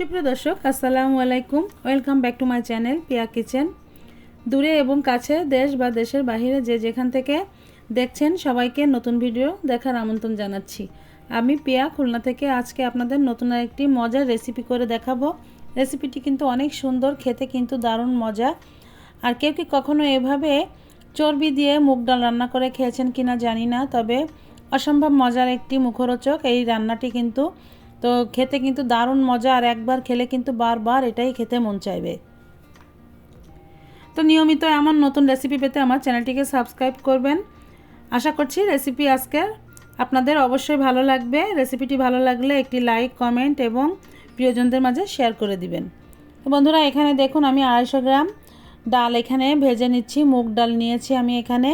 সুপ্রিয় দর্শক, আসসালামু আলাইকুম। Welcome back to my channel Piya kitchen দূরে এবং কাছে দেশ বা দেশের বাইরে যে যেখান থেকে দেখছেন সবাইকে নতুন ভিডিও দেখার আমন্ত্রণ জানাচ্ছি। আমি পিয়া, খুলনা থেকে আজকে আপনাদের নতুন একটি মজার রেসিপি করে দেখাবো। রেসিপিটি কিন্তু অনেক সুন্দর, খেতে কিন্তু দারুণ মজা। আর কেউ কি কখনো এভাবে চর্বি দিয়ে মুগ ডাল রান্না করে খেয়েছেন কিনা জানি না, তবে অসম্ভব মজার একটি মুখরোচক এই রান্নাটি কিন্তু তো খেতে কিন্তু দারুণ মজা, আর একবার খেলে কিন্তু বারবার এটাই খেতে মন চাইবে। তো নিয়মিত এমন নতুন রেসিপি পেতে আমার চ্যানেলটিকে সাবস্ক্রাইব করবেন। আশা করছি রেসিপি আজকের আপনাদের অবশ্যই ভালো লাগবে। রেসিপিটি ভালো লাগলে একটি লাইক কমেন্ট এবং প্রিয়জনদের মাঝে শেয়ার করে দিবেন। তো বন্ধুরা, এখানে দেখুন আমি আড়াইশো গ্রাম ডাল এখানে ভেজে নিচ্ছি, মুগ ডাল নিয়েছি আমি এখানে।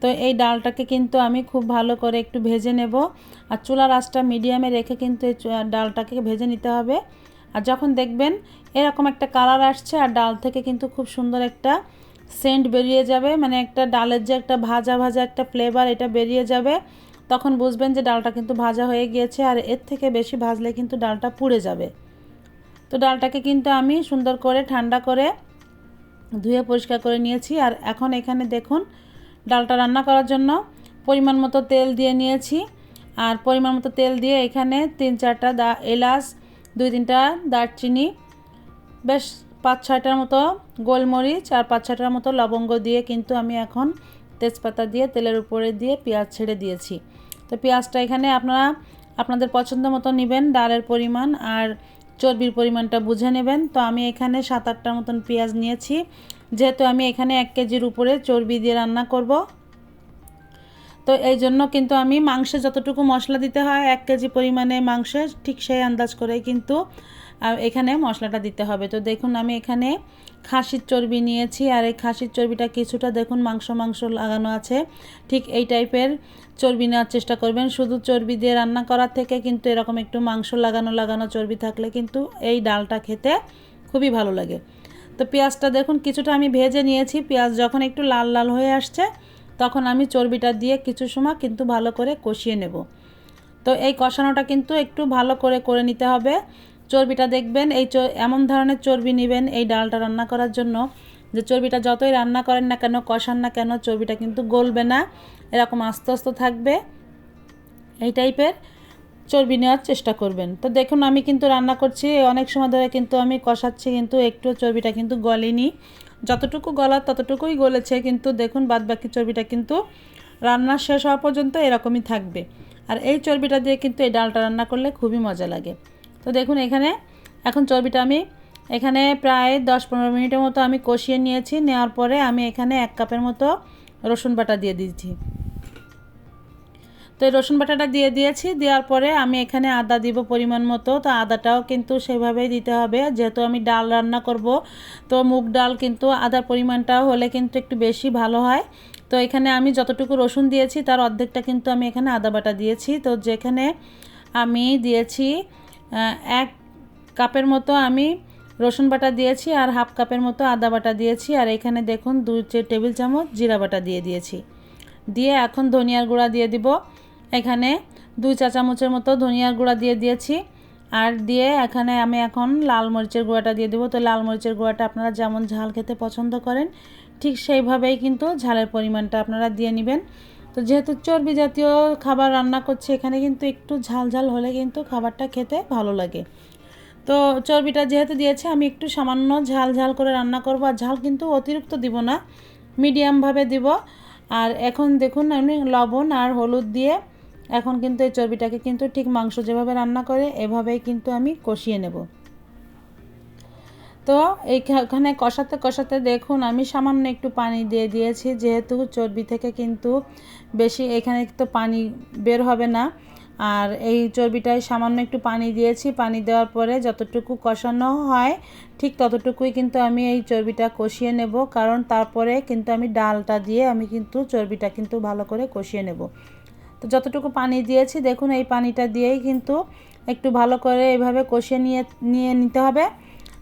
তো এই ডালটাকে কিন্তু আমি খুব ভালো করে একটু ভেজে নেব। আর চুলার আঁচটা মিডিয়ামে রেখে কিন্তু এই ডালটাকে ভেজে নিতে হবে। আর যখন দেখবেন এরকম একটা কালার আসছে, আর ডাল থেকে কিন্তু খুব সুন্দর একটা সেন্ট বেরিয়ে যাবে। মানে একটা ডালের যে একটা ভাজা ভাজা একটা ফ্লেভার এটা বেরিয়ে যাবে। তখন বুঝবেন যে ডালটা কিন্তু ভাজা হয়ে গিয়েছে, আর এর থেকে বেশি ভাজলে কিন্তু ডালটা পুড়ে যাবে। তো ডালটাকে কিন্তু আমি সুন্দর করে ঠান্ডা করে ধুয়ে পরিষ্কার করে নিয়েছি। আর এখন এখানে দেখুন ডালটা রান্না করার জন্য পরিমাণ মতো তেল দিয়ে নিয়েছি। আর পরিমাণ মতো তেল দিয়ে এখানে তিন চারটা দা, এলাচ, দুই তিনটা দারচিনি, বেশ পাঁচ ছয়টার মতো গোলমরিচ আর পাঁচ ছয়টার মতো লবঙ্গ দিয়ে কিন্তু আমি এখন তেজপাতা দিয়ে তেলের উপরে দিয়ে পেঁয়াজ ছেড়ে দিয়েছি। তো পেঁয়াজটা এখানে আপনারা, আপনাদের পছন্দ মতো নেবেন, ডালের পরিমাণ আর চর্বির পরিমাণটা বুঝে নেবেন। তো আমি এখানে সাত আটটার মতন পেঁয়াজ নিয়েছি। যেহেতু আমি এখানে এক কেজির উপরে চর্বি দিয়ে রান্না করব। তো এই জন্য কিন্তু আমি মাংসে যতটুকু মশলা দিতে হয়, এক কেজি পরিমাণে মাংসে ঠিক সেই আন্দাজ করে কিন্তু এখানে মশলাটা দিতে হবে। তো দেখুন আমি এখানে খাসির চর্বি নিয়েছি আর এই খাসির চর্বিটা কিছুটা দেখুন মাংস মাংস লাগানো আছে। ঠিক এই টাইপের চর্বি নেওয়ার চেষ্টা করবেন। শুধু চর্বি দিয়ে রান্না করার থেকে কিন্তু এরকম একটু মাংস লাগানো লাগানো চর্বি থাকলে কিন্তু এই ডালটা খেতে খুবই ভালো লাগে। তো পেঁয়াজটা দেখুন, কিছুটা আমি ভেজে নিয়েছি। পেঁয়াজ যখন একটু লাল লাল হয়ে আসছে, তখন আমি চর্বিটা দিয়ে কিছু সময় কিন্তু ভালো করে কষিয়ে নেব। তো এই কষানোটা কিন্তু একটু ভালো করে করে নিতে হবে। চর্বিটা দেখবেন, এই এমন ধরনের চর্বি নেবেন এই ডালটা রান্না করার জন্য যে চর্বিটা যতই রান্না করেন না কেন, কষান না কেন, চর্বিটা কিন্তু গলবে না। এরকম আস্তে আস্তে থাকবে। এই টাইপের চর্বি নেওয়ার চেষ্টা করবেন। তো দেখুন, আমি কিন্তু রান্না করছি, অনেক সময় ধরে কিন্তু আমি কষাচ্ছি, কিন্তু একটু চর্বিটা কিন্তু গলেনি। যতটুকু গলার ততটুকুই গলেছে, কিন্তু দেখুন বাদ বাকি চর্বিটা কিন্তু রান্না শেষ হওয়া পর্যন্ত এরকমই থাকবে। আর এই চর্বিটা দিয়ে কিন্তু এই ডালটা রান্না করলে খুবই মজা লাগে। তো দেখুন, এখানে এখন চর্বিটা আমি এখানে প্রায় দশ পনেরো মিনিটের মতো আমি কষিয়ে নিয়েছি। নেওয়ার পরে আমি এখানে এক কাপের মতো রসুন বাটা দিয়ে দিয়েছি। তো এই রসুন বাটাটা দিয়ে দিয়েছি। দেওয়ার পরে আমি এখানে আদা দিব পরিমাণ মতো। তো আদাটাও কিন্তু সেভাবেই দিতে হবে। যেহেতু আমি ডাল রান্না করব, তো মুগ ডাল কিন্তু আদার পরিমাণটা হলে কিন্তু একটু বেশি ভালো হয়। তো এখানে আমি যতটুকু রসুন দিয়েছি, তার অর্ধেকটা কিন্তু আমি এখানে আদা বাটা দিয়েছি। তো যেখানে আমি দিয়েছি এক কাপের মতো আমি রসুন বাটা দিয়েছি আর হাফ কাপের মতো আদা বাটা দিয়েছি। আর এখানে দেখুন দু টেবিল চামচ জিরা বাটা দিয়ে দিয়েছি। দিয়ে এখন ধনিয়ার গুঁড়া দিয়ে দিব। এখানে দুই চা চামচের মতো ধনিয়ার গুঁড়া দিয়ে দিয়েছি। আর দিয়ে এখানে আমি এখন লাল মরিচের গুঁড়াটা দিয়ে দেবো। তো লাল মরিচের গুঁড়াটা আপনারা যেমন ঝাল খেতে পছন্দ করেন, ঠিক সেইভাবেই কিন্তু ঝালের পরিমাণটা আপনারা দিয়ে নেবেন। তো যেহেতু চর্বি জাতীয় খাবার রান্না করছি, এখানে কিন্তু একটু ঝাল ঝাল হলে কিন্তু খাবারটা খেতে ভালো লাগে। তো চর্বিটা যেহেতু দিয়েছে, আমি একটু সামান্য ঝাল ঝাল করে রান্না করব। আর ঝাল কিন্তু অতিরিক্ত দিব না মিডিয়ামভাবে দিব। আর এখন দেখুন, আমি লবণ আর হলুদ দিয়ে এখন কিন্তু এই চর্বিটাকে কিন্তু ঠিক মাংস যেভাবে রান্না করে, এভাবেই কিন্তু আমি কষিয়ে নেব। তো এইখানে কষাতে কষাতে দেখুন, আমি সামান্য একটু পানি দিয়ে দিয়েছি, যেহেতু চর্বি থেকে কিন্তু বেশি এখানে তো পানি বের হবে না। আর এই চর্বিটায় সামান্য একটু পানি দিয়েছি, পানি দেওয়ার পরে যতটুকু কষানো হয়, ঠিক ততটুকুই কিন্তু আমি এই চর্বিটা কষিয়ে নেব। কারণ তারপরে কিন্তু আমি ডালটা দিয়ে আমি কিন্তু চর্বিটা কিন্তু ভালো করে কষিয়ে নেব। তো যতটুকু পানি দিয়েছি, দেখুন এই পানিটা দিয়েই কিন্তু একটু ভালো করে এইভাবে কষিয়ে নিয়ে নিয়ে নিতে হবে।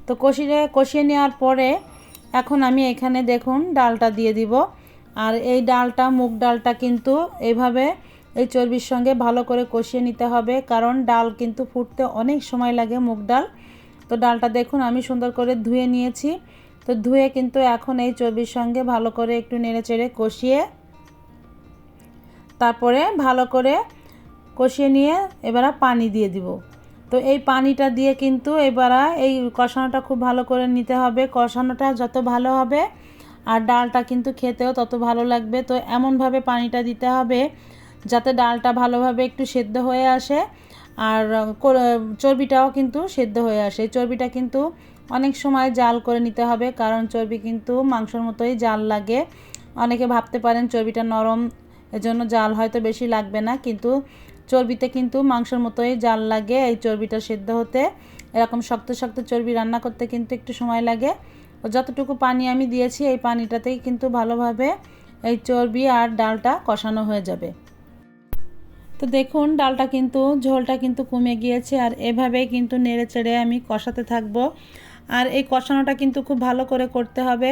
তো কষিয়ে কষিয়ে নেওয়ার পরে এখন আমি এখানে দেখুন ডালটা দিয়ে দিব। আর এই ডালটা, মুগ ডালটা কিন্তু এইভাবে এই চর্বির সঙ্গে ভালো করে কষিয়ে নিতে হবে, কারণ ডাল কিন্তু ফুটতে অনেক সময় লাগে মুগ ডাল। তো ডালটা দেখুন আমি সুন্দর করে ধুয়ে নিয়েছি। তো ধুয়ে কিন্তু এখন এই চর্বির সঙ্গে ভালো করে একটু নেড়ে চেড়ে কষিয়ে তারপরে ভালো করে কষিয়ে নিয়ে এবারে পানি দিয়ে দিব। তো এই পানিটা দিয়ে কিন্তু এবার এই কষানোটা খুব ভালো করে নিতে হবে। কষানোটা যত ভালো হবে আর ডালটা কিন্তু খেতেও তত ভালো লাগবে। তো এমনভাবে পানিটা দিতে হবে যাতে ডালটা ভালোভাবে একটু সেদ্ধ হয়ে আসে আর চর্বিটাও কিন্তু সেদ্ধ হয়ে আসে। চর্বিটা কিন্তু অনেক সময় জাল করে নিতে হবে কারণ চর্বি কিন্তু মাংসর মতোই জাল লাগে। অনেকে ভাবতে পারেন চর্বিটা নরম এজন্য জাল হয়তো বেশি লাগবে না, কিন্তু চর্বিতে কিন্তু মাংসের মতোই জাল লাগে, এই চর্বিটা সেদ্ধ হতে। এরকম শক্ত শক্ত চর্বি রান্না করতে কিন্তু একটু সময় লাগে। ও যতটুকু পানি আমি দিয়েছি, এই পানিটাতেই কিন্তু ভালোভাবে এই চর্বি আর ডালটা কষানো হয়ে যাবে। তো দেখুন, ডালটা কিন্তু ঝোলটা কিন্তু কমে গিয়েছে, আর এভাবেই কিন্তু নেড়ে চেড়ে আমি কষাতে থাকব। আর এই কষানোটা কিন্তু খুব ভালো করে করতে হবে।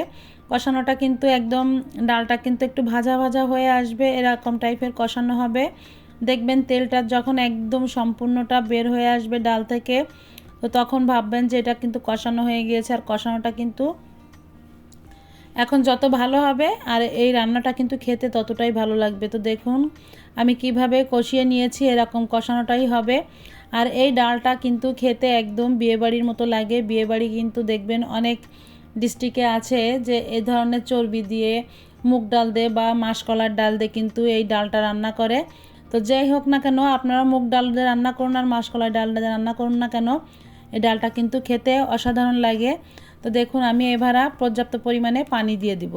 কষানোটা কিন্তু একদম ডালটা কিন্তু একটু ভাজা ভাজা হয়ে আসবে, এরকম টাইপের কষানো হবে। দেখবেন তেলটা যখন একদম সম্পূর্ণটা বের হয়ে আসবে ডাল থেকে, তো তখন ভাববেন যে এটা কিন্তু কষানো হয়ে গিয়েছে আর কষানোটা কিন্তু এখন যত ভালো হবে আর এই রান্নাটা কিন্তু খেতে ততটাই ভালো লাগবে। তো দেখুন, আমি কীভাবে কষিয়ে নিয়েছি, এরকম কষানোটাই হবে। আর এই ডালটা কিন্তু খেতে একদম বিয়েবাড়ির মতো লাগে। বিয়েবাড়ি কিন্তু দেখবেন অনেক ডিস্ট্রিক্টে আছে যে এ ধরনের চর্বি দিয়ে মুগ ডাল দিয়ে বা মাসকলার ডাল দিয়ে কিন্তু এই ডালটা রান্না করে। তো যাই হোক না কেন, আপনারা মুগ ডাল দিয়ে রান্না করুন আর মাসকলার ডাল দিয়ে রান্না করুন না কেন, এই ডালটা কিন্তু খেতে অসাধারণ লাগে। তো দেখুন, আমি এবারা পর্যাপ্ত পরিমাণে পানি দিয়ে দিব।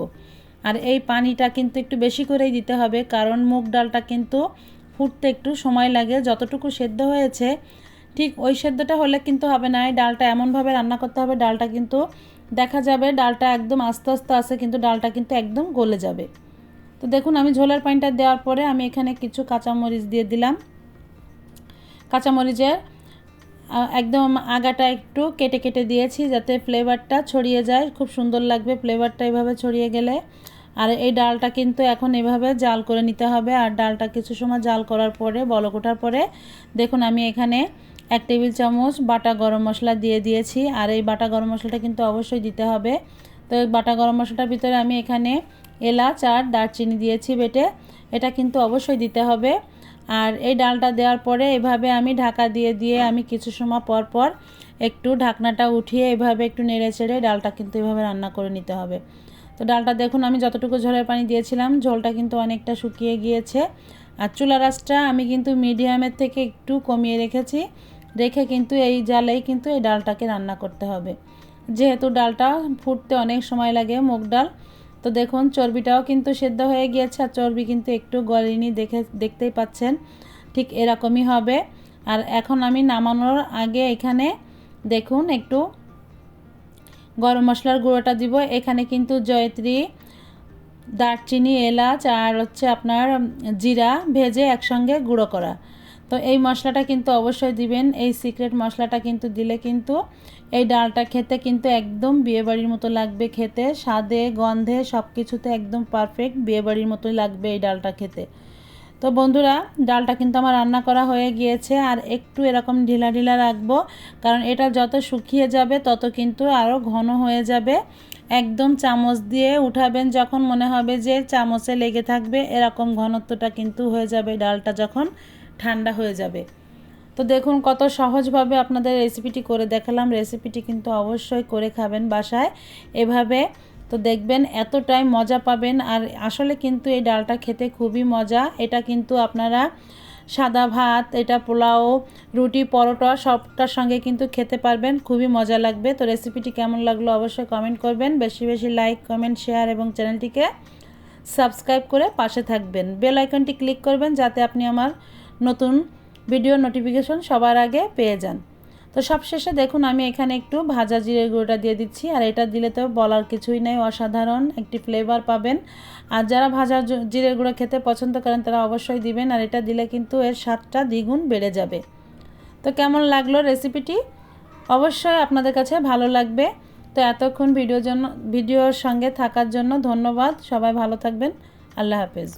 আর এই পানিটা কিন্তু একটু বেশি করেই দিতে হবে, কারণ মুগ ডালটা কিন্তু ফুটতে একটু সময় লাগে, যতটুকু সেদ্ধ হয়েছে, ঠিক ওই সেদ্ধটা হলে কিন্তু হবে না। এই ডালটা এমনভাবে রান্না করতে হবে, ডালটা কিন্তু দেখা যাবে ডালটা একদম আস্তে আস্তে আসে, কিন্তু ডালটা কিন্তু একদম গলে যাবে। তো দেখুন, আমি ঝোলের পানিটা দেওয়ার পরে আমি এখানে কিছু কাঁচামরিচ দিয়ে দিলাম। কাঁচামরিচের একদম আগাটা একটু কেটে কেটে দিয়েছি যাতে ফ্লেভারটা ছড়িয়ে যায়। খুব সুন্দর লাগবে ফ্লেভারটা এভাবে ছড়িয়ে গেলে। আর এই ডালটা কিন্তু এখন এভাবে জাল করে নিতে হবে। আর ডালটা কিছু সময় জাল করার পরে বলক ওঠার পরে, দেখুন আমি এখানে এক টেবিল চামচ বাটা গরম মশলা দিয়ে দিয়েছি। আর এই বাটা গরম মশলাটা কিন্তু অবশ্যই দিতে হবে। তো এই বাটা গরম মশলাটার ভিতরে আমি এখানে এলাচ আর দারচিনি দিয়েছি বেটে। এটা কিন্তু অবশ্যই দিতে হবে। আর এই ডালটা দেওয়ার পরে এভাবে আমি ঢাকা দিয়ে দিয়ে আমি কিছু সময় পর পর একটু ঢাকনাটা উঠিয়ে এভাবে একটু নেড়ে চেড়ে ডালটা কিন্তু এভাবে রান্না করে নিতে হবে। তো ডালটা দেখুন, আমি যতটুকু ঝোলের পানি দিয়েছিলাম, ঝোলটা কিন্তু অনেকটা শুকিয়ে গিয়েছে। আর চুলা রাসটা আমি কিন্তু মিডিয়ামের থেকে একটু কমিয়ে রেখেছি। রেখে কিন্তু এই জালেই কিন্তু এই ডালটাকে রান্না করতে হবে। যেহেতু ডালটা ফুটতে অনেক সময় লাগে মুগ ডাল, তো দেখুন, চর্বিটাও কিন্তু সেদ্ধ হয়ে গিয়েছে। আর চর্বি কিন্তু একটু গলিনি দেখে, দেখতেই পাচ্ছেন, ঠিক এরকমই হবে। আর এখন আমি নামানোর আগে এখানে দেখুন, একটু গরম মশলার গুঁড়োটা দিব। এখানে কিন্তু জয়ত্রী, দারচিনি, এলাচ আর হচ্ছে আপনার জিরা ভেজে একসঙ্গে গুঁড়ো করা। তো এই মশলাটা কিন্তু অবশ্যই দিবেন। এই সিক্রেট মশলাটা কিন্তু দিলে কিন্তু এই ডালটা খেতে কিন্তু একদম বিয়েবাড়ির মতো লাগবে খেতে। স্বাদে, গন্ধে সব কিছুতে একদম পারফেক্ট বিয়েবাড়ির মতোই লাগবে এই ডালটা খেতে। তো বন্ধুরা, ডালটা কিন্তু আমার রান্না করা হয়ে গিয়েছে আর একটু এরকম ঢিলা ঢিলা রাখব, কারণ এটা যত শুকিয়ে যাবে তত কিন্তু আরও ঘন হয়ে যাবে। একদম চামচ দিয়ে উঠাবেন যখন মনে হবে যে চামচে লেগে থাকবে, এরকম ঘনত্বটা কিন্তু হয়ে যাবে ডালটা যখন ঠান্ডা হয়ে যাবে। তো দেখুন কত সহজভাবে আপনাদের রেসিপিটি করে দেখালাম। রেসিপিটি কিন্তু অবশ্যই করে খাবেন বাসায়। এভাবে তো দেখবেন এতটাই মজা পাবেন। আর আসলে কিন্তু এই ডালটা খেতে খুবই মজা। এটা কিন্তু আপনারা সাদা ভাত, এটা পোলাও, রুটি, পরোটা সবটার সঙ্গে কিন্তু খেতে পারবেন। খুবই মজা লাগবে। তো রেসিপিটি কেমন লাগল অবশ্যই কমেন্ট করবেন। বেশি বেশি লাইক, কমেন্ট, শেয়ার এবং চ্যানেলটিকে সাবস্ক্রাইব করে পাশে থাকবেন। বেল আইকনটি ক্লিক করবেন যাতে আপনি আমার নতুন ভিডিও নোটিফিকেশন সবার আগে পেয়ে যান। তো সবশেষে দেখুন, আমি এখানে একটু ভাজা জিরের গুঁড়োটা দিয়ে দিচ্ছি, আর এটা দিলে তো বলার কিছুই নেই, অসাধারণ একটি ফ্লেভার পাবেন। আর যারা ভাজা জিরের গুঁড়ো খেতে পছন্দ করেন, তারা অবশ্যই দিবেন, আর এটা দিলে কিন্তু এর স্বাদটা দ্বিগুণ বেড়ে যাবে। তো কেমন লাগল রেসিপিটি অবশ্যই আপনাদের কাছে ভালো লাগবে। তো এতক্ষণ ভিডিওর জন্য ভিডিওর সঙ্গে থাকার জন্য ধন্যবাদ। সবাই ভালো থাকবেন। আল্লাহ হাফেজ।